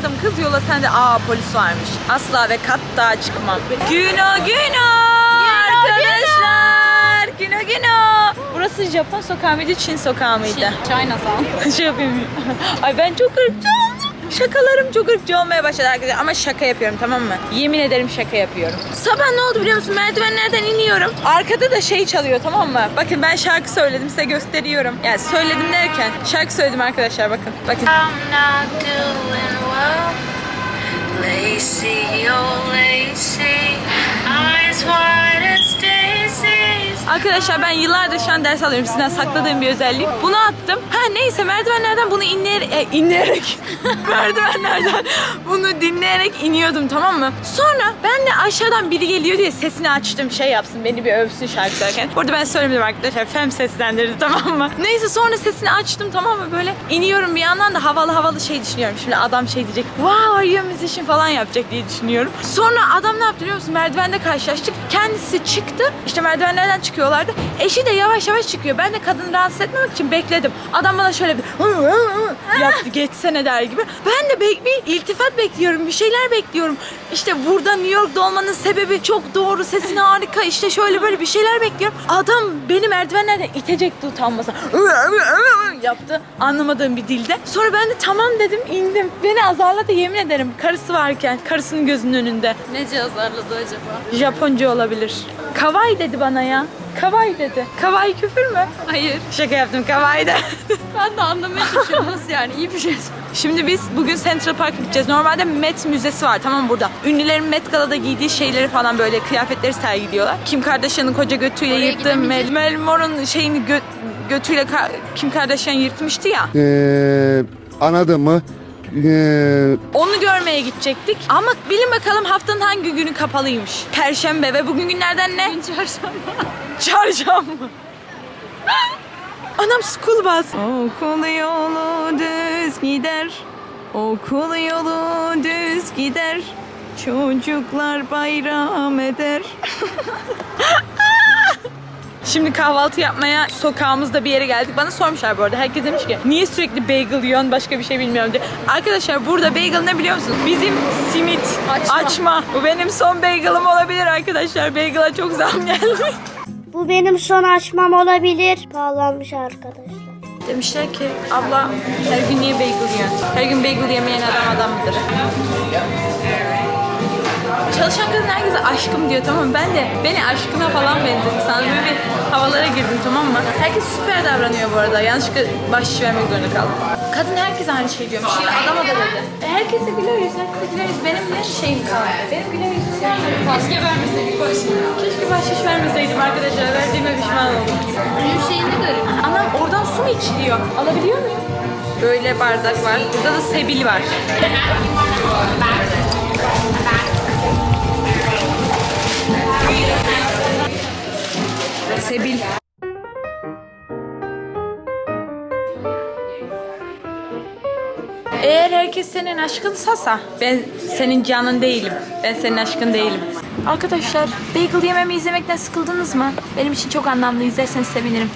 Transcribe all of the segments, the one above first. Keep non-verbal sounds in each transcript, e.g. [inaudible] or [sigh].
çıkardım kız yola sen de aa polis varmış. Asla ve katta çıkmam. Güno güno arkadaşlar. Güno güno. Burası Japon sokağı mıydı Çin sokağı mıydı? Chinatown. [laughs] şey yapayım. Ay ben çok oldum. Şakalarım çok ırkçı olmaya başladı arkadaşlar ama şaka yapıyorum tamam mı? Yemin ederim şaka yapıyorum. Sabah ne oldu biliyor musun? Merdivenlerden iniyorum. Arkada da şey çalıyor tamam mı? Bakın ben şarkı söyledim size gösteriyorum. Yani söyledim derken şarkı söyledim arkadaşlar bakın. Bakın. I'm not doing love. Lacey, oh Lacey, eyes wide as day. Arkadaşlar ben yıllardır şu an ders alıyorum. Sizden sakladığım bir özellik. Bunu attım. Ha neyse merdivenlerden bunu inleyerek, e, inleyerek [laughs] merdivenlerden bunu dinleyerek iniyordum tamam mı? Sonra ben de aşağıdan biri geliyor diye sesini açtım şey yapsın beni bir övsün şarkı söylerken. Burada ben söylemedim arkadaşlar. Fem seslendirdi [laughs] tamam mı? Neyse sonra sesini açtım tamam mı? Böyle iniyorum bir yandan da havalı havalı şey düşünüyorum. Şimdi adam şey diyecek. Wow are you musician falan yapacak diye düşünüyorum. Sonra adam ne yaptı biliyor musun? Merdivende karşılaştık. Kendisi çıktı. İşte merdivenlerden çıkıyorlardı. Eşi de yavaş yavaş çıkıyor. Ben de kadını rahatsız etmemek için bekledim. Adam bana şöyle bir yaptı geçsene der gibi. Ben de bek bir iltifat bekliyorum. Bir şeyler bekliyorum. İşte burada New York'ta olmanın sebebi çok doğru. Sesin harika. İşte şöyle böyle bir şeyler bekliyorum. Adam beni merdivenlerden itecekti utanmasa. [laughs] yaptı anlamadığım bir dilde. Sonra ben de tamam dedim indim. Beni azarladı yemin ederim karısı varken. Karısının gözünün önünde. Nece azarladı acaba? Japonca olabilir. Kavai dedi bana ya. Kavai dedi. Kavai küfür mü? Hayır. Şaka yaptım kavai de. [laughs] Ben de anlamaya çalışıyorum nasıl yani iyi bir şey. Şimdi biz bugün Central Park'a gideceğiz. Normalde Met Müzesi var tamam mı burada. Ünlülerin Met Gala'da giydiği şeyleri falan böyle kıyafetleri sergiliyorlar. Kim Kardashian'ın koca götüyle Oraya yırttığı Mel, gidemeyeceğiz. Mel Moore'un şeyini gö- götüyle Ka- Kim Kardashian yırtmıştı ya. Ee, anladın mı? Ee, Onu görmeye gidecektik. Ama bilin bakalım haftanın hangi günü kapalıymış. Perşembe ve bugün günlerden ne? Çarşamba. Çarşamba. Anam school bus. Okul yolu düz gider. Okul yolu düz gider. Çocuklar bayram eder. Şimdi kahvaltı yapmaya sokağımızda bir yere geldik. Bana sormuşlar bu arada. Herkes demiş ki niye sürekli bagel yiyorsun başka bir şey bilmiyorum diye. Arkadaşlar burada bagel ne biliyor musunuz? Bizim simit Açma. açma. Bu benim son bagel'ım olabilir arkadaşlar. Bagel'a çok zam geldi. Bu benim son açmam olabilir. Bağlanmış arkadaşlar. Demişler ki abla her gün niye bagel yiyorsun? Her gün bagel yemeyen adam adam mıdır? Çalışan kadın herkese aşkım diyor tamam mı? Ben de beni aşkına falan benzedi. Sana böyle bir havalara girdim tamam mı? Herkes süper davranıyor bu arada. Yanlışlıkla bahşiş vermek zorunda kaldım. Kadın herkes aynı şey diyormuş. Yine adama da dedi. E, herkese güler yüz, herkese güler yüz. Benim ne şeyim kaldı? Benim güler yüzüm gelmedi. Keşke vermeseydik bahşiş. Keşke bahşiş vermeseydim arkadaşlar. Verdiğime pişman oldum. Suyun şeyi ne garip. Anam oradan su mu içiliyor? Alabiliyor muyum? Böyle bardak var. Burada da sebil var. Sebil. Eğer herkes senin aşkınsasa ben senin canın değilim. Ben senin aşkın değilim. Arkadaşlar bagel yememi izlemekten sıkıldınız mı? Benim için çok anlamlı. İzlerseniz sevinirim.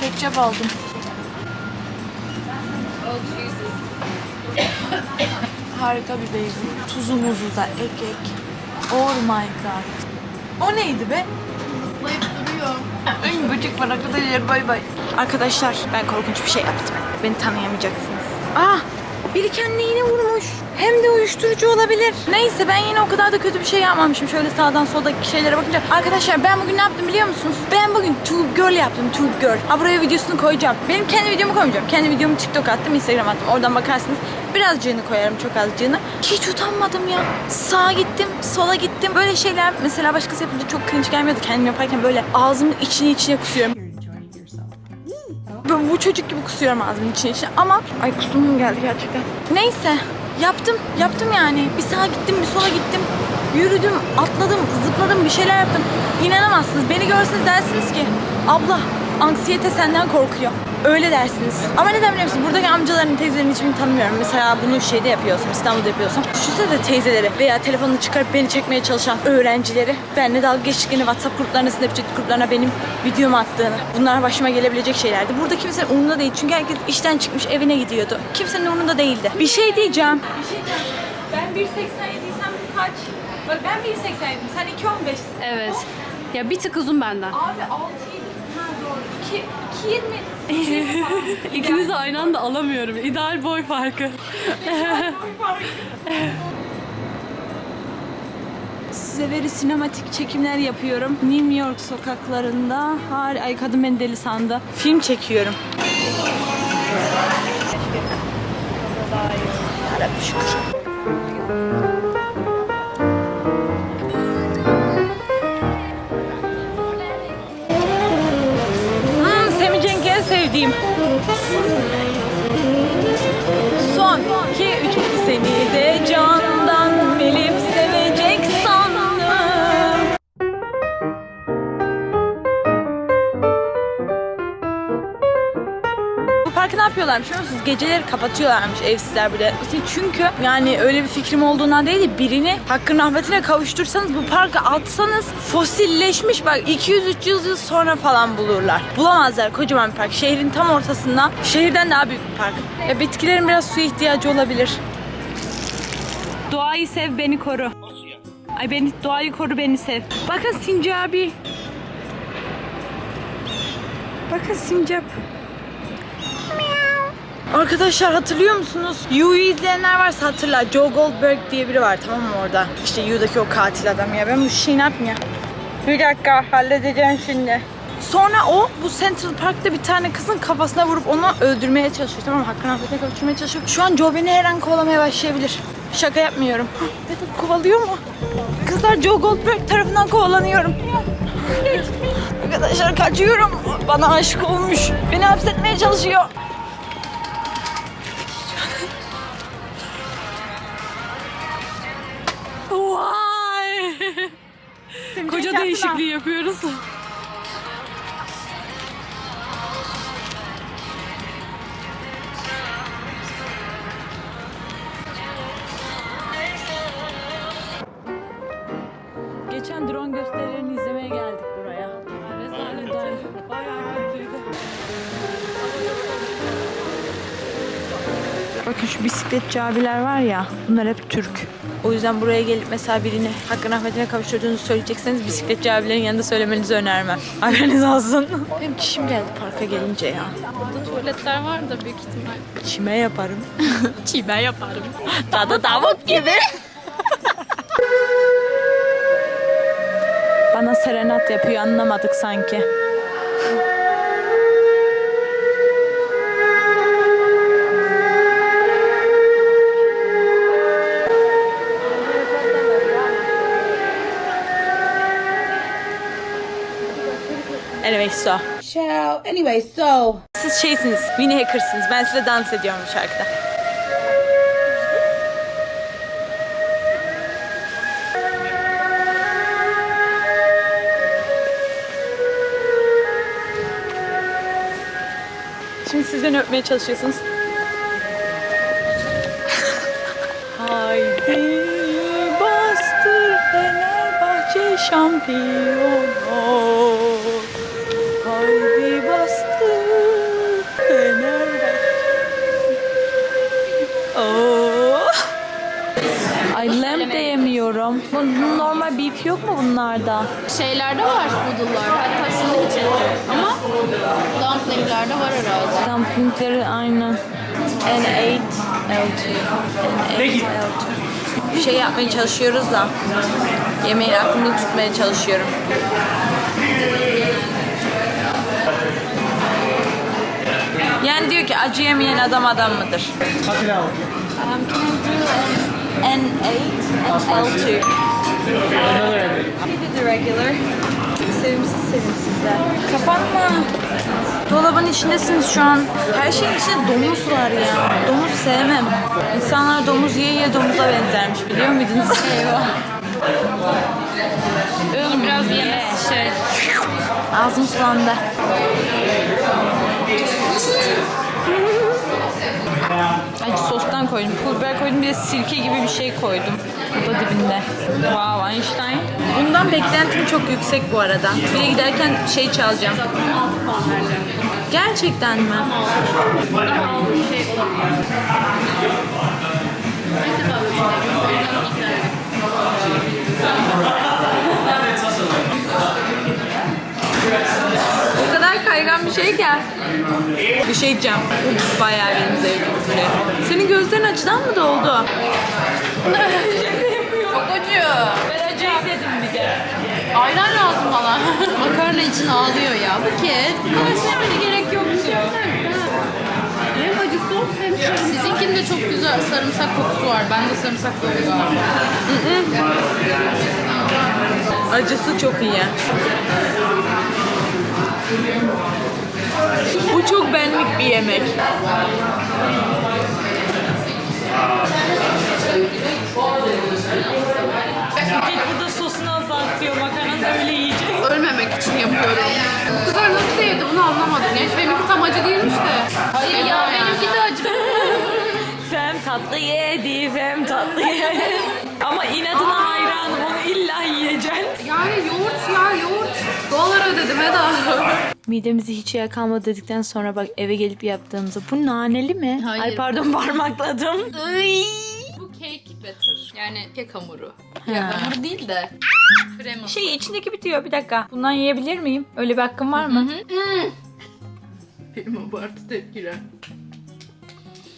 Ketçap aldım. Harika bir bagel. Tuzu muzu da ek ek. Oh my god. O neydi be? Ay böcek var arkadaşlar bay bay. Arkadaşlar ben korkunç bir şey yaptım. Beni tanıyamayacaksınız. Ah biri kendine vurmuş. Hem de uyuşturucu olabilir. Neyse ben yine o kadar da kötü bir şey yapmamışım. Şöyle sağdan soldaki şeylere bakınca. Arkadaşlar ben bugün ne yaptım biliyor musunuz? Ben bugün Tube Girl yaptım. Tube Girl. Ha buraya videosunu koyacağım. Benim kendi videomu koymayacağım. Kendi videomu TikTok attım, Instagram attım. Oradan bakarsınız. Birazcığını koyarım, çok azcığını. Hiç utanmadım ya. Sağa gittim, sola gittim. Böyle şeyler mesela başkası yapınca çok cringe gelmiyordu. Kendim yaparken böyle ağzımın içine içine kusuyorum. Ben bu çocuk gibi kusuyorum ağzımın içine içine ama ay kusumum geldi gerçekten. Neyse yaptım yaptım yani. Bir sağa gittim bir sola gittim. Yürüdüm, atladım, zıpladım, bir şeyler yaptım. İnanamazsınız. Beni görseniz dersiniz ki abla anksiyete senden korkuyor. Öyle dersiniz. Ama neden biliyor musun? Buradaki amcaların, teyzelerin hiçbirini tanımıyorum. Mesela bunu şeyde yapıyorsam, İstanbul'da yapıyorsam. Düşünsene de teyzeleri veya telefonunu çıkarıp beni çekmeye çalışan öğrencileri. Benle dalga geçtiklerini, WhatsApp gruplarına, Snapchat gruplarına benim videomu attığını. Bunlar başıma gelebilecek şeylerdi. Burada kimsenin umurunda değil. Çünkü herkes işten çıkmış evine gidiyordu. Kimsenin umurunda değildi. Bir şey diyeceğim. Bir şey diyeceğim. Ben 1.87 sen kaç? Bak ben 1.87 sen 2.15. Evet. Ya bir tık uzun benden. Abi 6 7 ha doğru. 2 2.20 İkinizi aynı anda alamıyorum. İdeal boy farkı. [laughs] Size veri sinematik çekimler yapıyorum. New York sokaklarında har ay kadın beni deli sandı. Film çekiyorum. Yarabbim şükür. Parkı ne yapıyorlarmış biliyor musunuz? Geceleri kapatıyorlarmış evsizler bile. Çünkü yani öyle bir fikrim olduğundan değil de birini hakkın rahmetine kavuştursanız bu parka atsanız fosilleşmiş bak 200-300 yıl sonra falan bulurlar. Bulamazlar kocaman bir park. Şehrin tam ortasında. Şehirden daha büyük bir park. Ya bitkilerin biraz su ihtiyacı olabilir. Doğayı sev beni koru. Ay beni doğayı koru beni sev. Bakın Sincabi. Bakın Sincap. Arkadaşlar hatırlıyor musunuz? Yu'yu izleyenler varsa hatırlar. Joe Goldberg diye biri var tamam mı orada? İşte Yu'daki o katil adam ya. Ben bu şeyi ne yapayım ya? Bir dakika halledeceğim şimdi. Sonra o bu Central Park'ta bir tane kızın kafasına vurup onu öldürmeye çalışıyor. Tamam mı? Hakkını rahmetine kavuşturmaya çalışıyor. Şu an Joe beni her an kovalamaya başlayabilir. Şaka yapmıyorum. Vedat kovalıyor mu? Kızlar Joe Goldberg tarafından kovalanıyorum. Arkadaşlar kaçıyorum. Bana aşık olmuş. Beni hapsetmeye çalışıyor. Koca değişikliği yapıyoruz. Şu bisikletçi abiler var ya, bunlar hep Türk. O yüzden buraya gelip mesela birini hakkın rahmetine kavuşturduğunuzu söyleyecekseniz bisikletçi abilerin yanında söylemenizi önermem. [laughs] Haberiniz olsun. [laughs] Benim çişim geldi parka gelince ya. Burada tuvaletler var da büyük ihtimal. Çime yaparım. [laughs] Çiğ yaparım. Tadı tavuk gibi. Bana serenat yapıyor anlamadık sanki. Anyway so. Child. Anyway, so Siz şeysiniz, mini hackersınız. Ben size dans ediyorum şarkıda. Şimdi siz beni öpmeye çalışıyorsunuz. [laughs] Haydi bastır Fenerbahçe şampiyonu. Yemiyorum. Bu normal beef yok mu bunlarda? Şeylerde var noodle'lar. Hatta şunu hiç yok. Ama dumpling'lerde var herhalde. Dumplingleri aynen. N8 L2. N8 L2. Bir şey yapmaya çalışıyoruz da yemeği aklımda tutmaya çalışıyorum. Yani diyor ki acı yemeyen adam adam mıdır? Um, can I do N8 and L2? Maybe the regular. Sevimsiz sevimsizler. Kapanma. Dolabın içindesiniz şu an. Her şeyin içinde domuz var ya. Domuz sevmem. İnsanlar domuz yiye yiye domuza benzermiş biliyor muydunuz? [laughs] Eyvah. Biraz yemesi şey. Ağzım sulandı. Koydum. Pul biber koydum bir de sirke gibi bir şey koydum. Bu da dibinde. Wow Einstein. Bundan beklentim çok yüksek bu arada. Bir de giderken şey çalacağım. Gerçekten mi? Kaygan bir şey diyeceğim. Uf, bayağı benim zevkim buraya. Senin gözlerin acıdan mı doldu? [laughs] Çok acıyor. Ben dedim bir de. Ayran lazım bana. [laughs] Makarna için ağlıyor ya. Buket. Bu kadar sevmene gerek yoktu. Hem acı sos hem sarımsak. Sizinkinde çok güzel sarımsak kokusu var. Bende sarımsak kokusu var. Acısı çok iyi. Bu çok benlik bir yemek. Burada sosunu azaltıyor. Makarnası öyle yiyecek. Ölmemek için yapıyorum. Kızlar nasıl sevdi bunu anlamadım. Gerçi benimki tam acı değilmiş de. Hayır ya benimki de acı. Fem tatlı yedi, fem tatlı yedi. Ama inadına hayranım, onu illa yiyeceksin. Yani yoğurt ya yoğurt. Dolar ödedim Eda. Midemizi hiç yer kalmadı dedikten sonra bak eve gelip yaptığımızda bu naneli mi? Hayır. [laughs] Ay pardon parmakladım. Iy. Bu cake batter. Yani kek hamuru. Ha. Ya hamuru değil de. Kreması. Şey içindeki bitiyor bir dakika. Bundan yiyebilir miyim? Öyle bir hakkım var mı? Benim abartı tepkiler.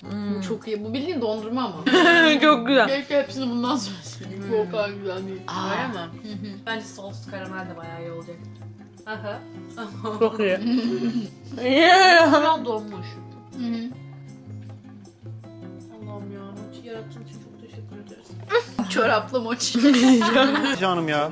Bu çok iyi. Bu bildiğin dondurma ama. [laughs] Çok güzel. Keşke hepsini bundan sonra söyleyeyim. Bu o kadar güzel değil. Öyle mi? Bence soslu karamel de bayağı iyi olacak. Aha. Çok iyi. [laughs] Biraz [laughs] donmuş. Hı hı. Allah'ım ya. Mochi yarattığın için çok teşekkür ederiz. Çoraplı mochi. Canım ya.